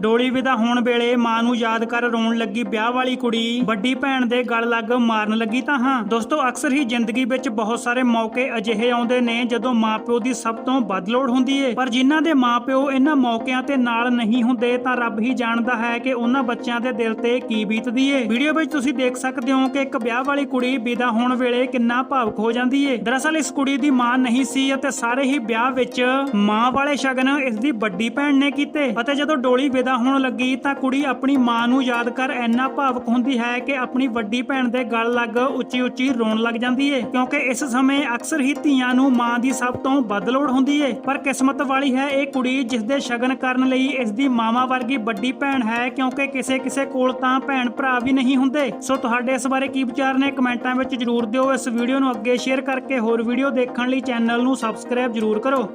ਡੋਲੀ ਵਿਦਾ ਹੋਣ ਵੇਲੇ ਮਾਂ ਨੂੰ ਯਾਦ ਕਰ ਰੋਣ ਲੱਗੀ ਵਿਆਹ ਵਾਲੀ ਕੁੜੀ। ਵੱਡੀ ਭੈਣ ਦੇ ਗਲ ਲੱਗ ਮਾਰਨ ਲੱਗੀ ਤਾਂ ਹਾਂ। ਦੋਸਤੋ, ਅਕਸਰ ਹੀ ਜ਼ਿੰਦਗੀ ਵਿੱਚ ਬਹੁਤ ਸਾਰੇ ਮੌਕੇ ਅਜਿਹੇ ਆਉਂਦੇ ਨੇ ਜਦੋਂ ਮਾਪਿਓ ਦੀ ਸਭ ਤੋਂ ਵੱਧ ਲੋੜ ਹੁੰਦੀ ਏ। ਪਰ ਜਿਨ੍ਹਾਂ ਦੇ ਮਾਪਿਓ ਇਹਨਾਂ ਮੌਕਿਆਂ ਤੇ ਨਾਲ ਨਹੀਂ ਹੁੰਦੇ ਤਾਂ ਰੱਬ ਹੀ ਜਾਣਦਾ ਹੈ ਕਿ ਉਹਨਾਂ ਬੱਚਿਆਂ ਦੇ ਦਿਲ ਤੇ ਕੀ ਬੀਤਦੀ ਏ। ਵੀਡੀਓ ਵਿੱਚ ਤੁਸੀਂ ਦੇਖ ਸਕਦੇ ਹੋ ਕਿ ਇੱਕ ਵਿਆਹ ਵਾਲੀ ਕੁੜੀ ਵਿਦਾ ਹੋਣ ਵੇਲੇ ਕਿੰਨਾ ਭਾਵੁਕ ਹੋ ਜਾਂਦੀ ਏ। ਦਰਅਸਲ, ਇਸ ਕੁੜੀ ਦੀ ਮਾਂ ਨਹੀਂ ਸੀ ਅਤੇ ਸਾਰੇ ਹੀ ਵਿਆਹ ਵਿੱਚ ਮਾਂ ਵਾਲੇ ਸ਼ਗਨ ਇਸ ਦੀ ਵੱਡੀ ਭੈਣ ਨੇ ਕੀਤੇ। ਅਤੇ ਜਦੋਂ ਡੋਲੀ ਵਿਦਾ ਹੋਣ ਲੱਗੀ ਤਾਂ ਕੁੜੀ ਆਪਣੀ ਮਾਂ ਨੂੰ ਯਾਦ ਕਰ ਇੰਨਾ ਭਾਵੁਕ ਹੁੰਦੀ ਹੈ ਕਿ ਆਪਣੀ ਵੱਡੀ ਭੈਣ ਦੇ ਗਲ ਲੱਗ ਉੱਚੀ ਉੱਚੀ ਰੋਣ ਲੱਗ ਜਾਂਦੀ ਏ। ਕਿਉਂਕਿ ਇਸ ਸਮੇਂ ਅਕਸਰ ਹੀ ਧੀਆਂ ਨੂੰ ਮਾਂ ਦੀ ਸਭ ਤੋਂ ਵੱਧ ਲੋੜ ਹੁੰਦੀ ਏ। ਪਰ ਕਿਸਮਤ ਵਾਲੀ ਹੈ ਇਹ ਕੁੜੀ ਜਿਸ ਦੇ ਸ਼ਗਨ ਕਰਨ ਲਈ ਇਸ ਦੀ ਮਾਵਾਂ ਵਰਗੀ ਵੱਡੀ ਭੈਣ ਹੈ ਕਿਉਂਕਿ ਕਿਸੇ ਕਿਸੇ ਕੋਲ ਤਾਂ ਭੈਣ ਭਰਾ ਵੀ ਨਹੀਂ ਹੁੰਦੇ। ਸੋ ਤੁਹਾਡੇ ਇਸ ਬਾਰੇ ਕੀ ਵਿਚਾਰ ਨੇ ਕਮੈਂਟਾਂ ਵਿੱਚ ਜਰੂਰ ਦਿਓ। ਇਸ ਵੀਡੀਓ ਨੂੰ ਅੱਗੇ ਸ਼ੇਅਰ ਕਰਕੇ ਹੋਰ ਵੀਡੀਓ ਦੇਖਣ ਲਈ ਚੈਨਲ ਨੂੰ ਸਬਸਕ੍ਰਾਈਬ ਜਰੂਰ ਕਰੋ।